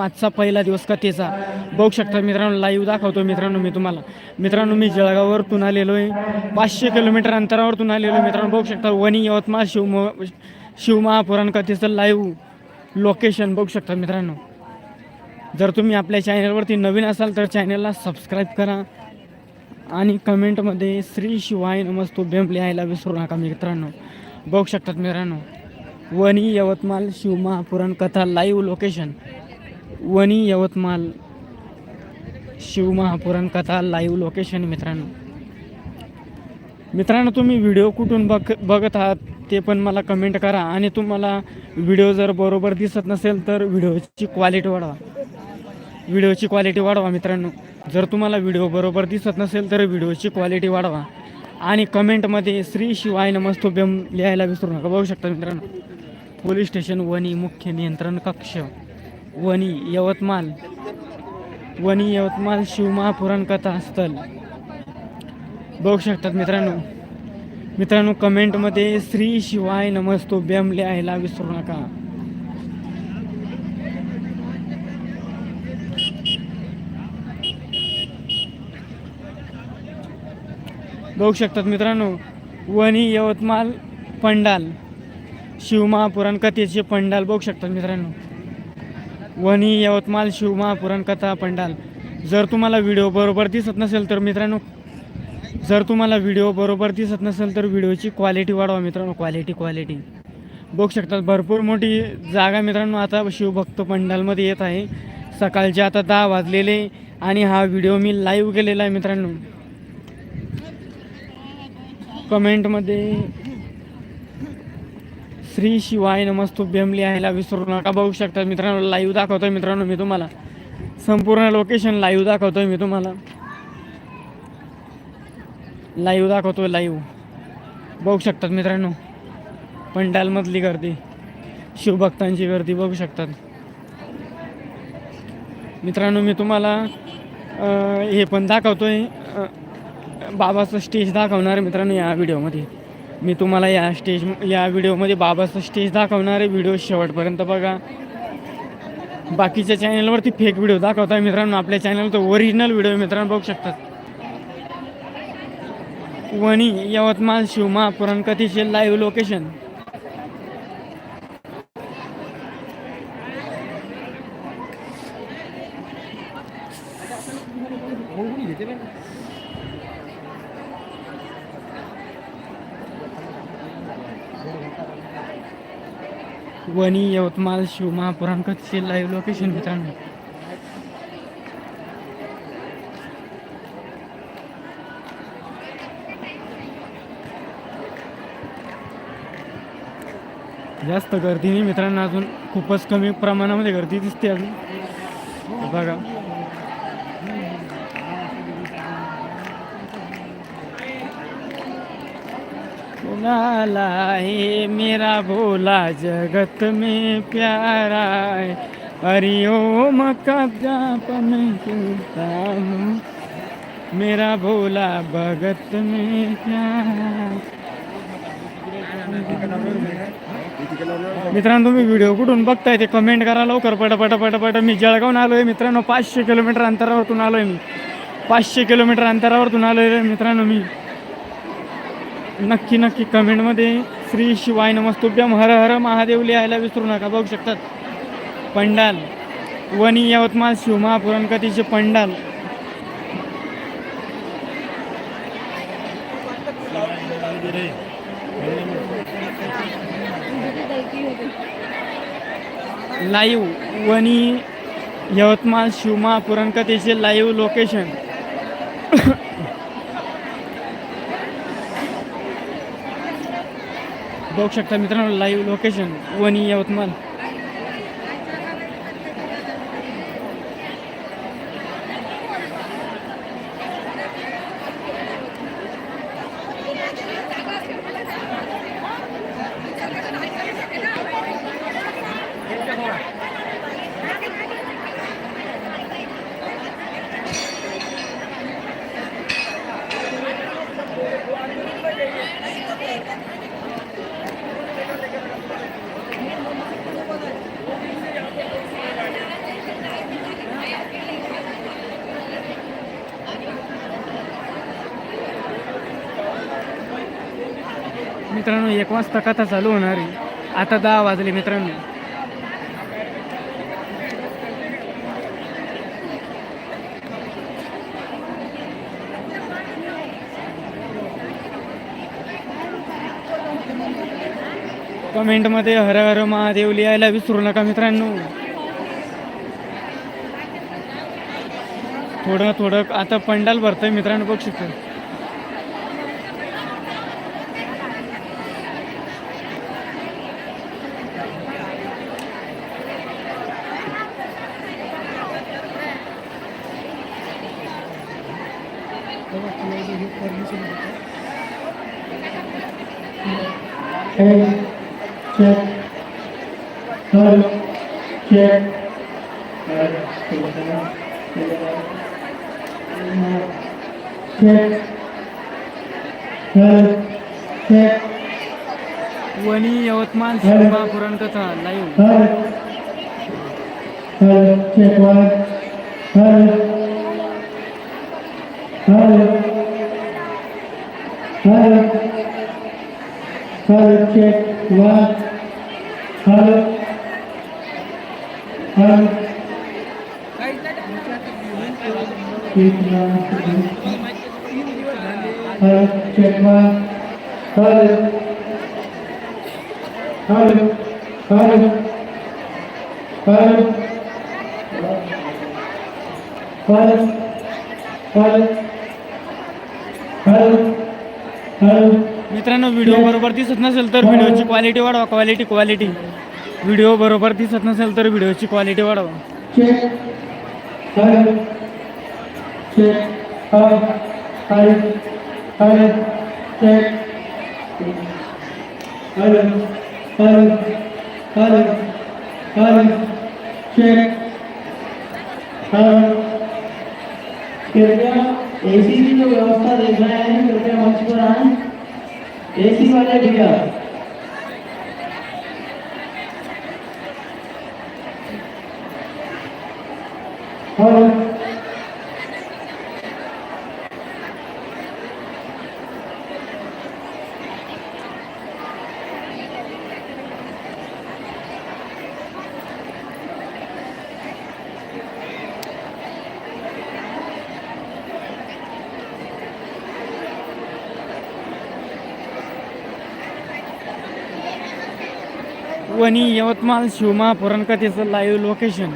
आजचा पहिला दिवस कथेचा. बघू शकता मित्रांनो लाईव्ह दाखवतो मित्रांनो मी तुम्हाला. मित्रांनो मी जळगाववरतून आलेलो आहे पाचशे किलोमीटर अंतरावरतून आलेलो आहे मित्रांनो. बघू शकता वणी यवतमाळ शिवम शिवमहापुराण कथेचं लाईव्ह लोकेशन बघू शकता मित्रांनो. जर तुम्ही आपल्या चॅनलवरती नवीन असाल तर चॅनलला सबस्क्राईब करा आणि कमेंटमध्ये श्री शिवाय नमस्तुभ्यम लिहायला विसरू नका मित्रांनो. बघू शकतात मित्रांनो. वणी यवतमाळ शिवमहापुराण कथा लाईव्ह लोकेशन वणी यवतमाळ शिवमहापुराण कथा लाईव्ह लोकेशन मित्रांनो. मित्रांनो तुम्ही व्हिडिओ कुठून बघ बघत आहात ते पण मला कमेंट करा. आणि तुम्हाला व्हिडिओ जर बरोबर दिसत नसेल तर व्हिडिओची क्वालिटी वाढवा. व्हिडिओची क्वालिटी वाढवा मित्रांनो. जर तुम्हाला व्हिडिओ बरोबर दिसत नसेल तर व्हिडिओची क्वालिटी वाढवा. आणि कमेंटमध्ये श्री शिवाय नमस्तुभ्यम लिहायला विसरू नका. बघू शकता मित्रांनो. पोलीस स्टेशन वणी मुख्य नियंत्रण कक्ष. वणी यवतमाळ. वणी यवतमाळ शिवमहापुराण कथा स्थल बघू शकतात मित्रांनो. मित्रांनो कमेंटमध्ये श्री शिवाय नमस्तुभ्यम लिहायला विसरू नका. बघू शकतात मित्रांनो वणी यवतमाळ पंडाल. शिवमहापुराण कथेचे पंडाल बघू शकतात मित्रांनो. वणी यवतमाळ शिवमहापुराण कथा पंडाल. जर तुम्हाला व्हिडिओ बरोबर दिसत नसेल तर मित्रांनो जर तुम्हाला व्हिडिओ बरोबर दिसत नसेल तर व्हिडिओची क्वालिटी वाढवा मित्रांनो. क्वालिटी क्वालिटी बघू शकतात भरपूर मोठी जागा मित्रांनो आता शिवभक्त पंडालमध्ये येत आहे. सकाळचे आता दहा वाजलेले आणि हा व्हिडिओ मी लाईव्ह केलेला आहे मित्रांनो. कमेंटमध्ये श्री शिवाय नमस्तुभ्यम लिहायला विसरू नका. बघू शकता मित्रांनो लाईव्ह दाखवतोय मित्रांनो मी तुम्हाला. संपूर्ण लोकेशन लाईव्ह दाखवतोय मी तुम्हाला. लाईव्ह दाखवतोय लाईव्ह बघू शकतात मित्रांनो. पंडालमधली गर्दी. शिवभक्तांची गर्दी बघू शकतात. मित्रांनो मी तुम्हाला हे पण दाखवतोय. बाबाचं स्टेज दाखवणार मित्रांनो या व्हिडिओमध्ये मी तुम्हाला या स्टेज या व्हिडिओमध्ये बाबाचं स्टेज दाखवणार आहे. व्हिडिओ शेवटपर्यंत बघा. बाकीच्या चॅनलवरती फेक व्हिडिओ दाखवता मित्रांनो. आपल्या चॅनल तर ओरिजिनल व्हिडिओ मित्रांनो बघू शकतात वणी यवतमाळ शिवमा पुरणकथीचे लाईव्ह लोकेशन वणी यवतमाळ शिवमा पुरणकथेचे लाईव्ह लोकेशन मित्रांनो जास्त गर्दी नाही मित्रांनो अजून खूपच कमी प्रमाणामध्ये गर्दी दिसते अजून. बघा. लाला है मेरा भोला जगत में प्यारा है हरिओम कब जाप हूँ. मेरा भोला भगत में प्यारा. मित्रांनो तुम्ही व्हिडिओ कुठून बघताय ते कमेंट करा लवकर. पटापट पटापट. मी जळगावून आलोय मित्रांनो. पाचशे किलोमीटर अंतरावरतून आलोय मी. पाचशे किलोमीटर अंतरावरतून आलोय मित्रांनो मी. नक्की नक्की कमेंटमध्ये श्री शिवाय नमस्तुभ्यम हर हर महादेव लिहायला विसरू नका बघू शकतात. पंडाल वणी यवतमाळ शिवमा कथेचे पंडाल. लाईव्ह वणी यवतमाळ शिवमा कथेचे लाईव्ह लोकेशन बघू शकता मित्रांनो live location Wani Yavatmal Thank you. मित्रांनो एक वाजता कथा चालू होणार आहे. आता दहा वाजले मित्रांनो. कमेंटमध्ये हर हर महादेव लिहायला विसरू नका मित्रांनो. थोडं थोडं आता पंडाल भरतंय मित्रांनो बघ शकतो Check, check, turn, check. Check, turn, check. Wani Yavatmal cinema पुराणकथा live check one hello hello hello Hello. Check one. Hello. Hello. Hello, check one. Hello. Hello. Hello. Hello. Hello. Hello. Hello. Hello. मित्रांनो video बरोबर दिसत नसेल तर व्हिडिओची quality वाढवा quality quality video बरोबर दिसत नसेल तर व्हिडिओची क्वालिटी वाढवा व्यवस्था देख रहे हैं कृपया मंच पर आए ఏసీ వాళ్ళే దిగారు. वणी यवतमाळ शिवमा पुरणकथेचं लाईव्ह लोकेशन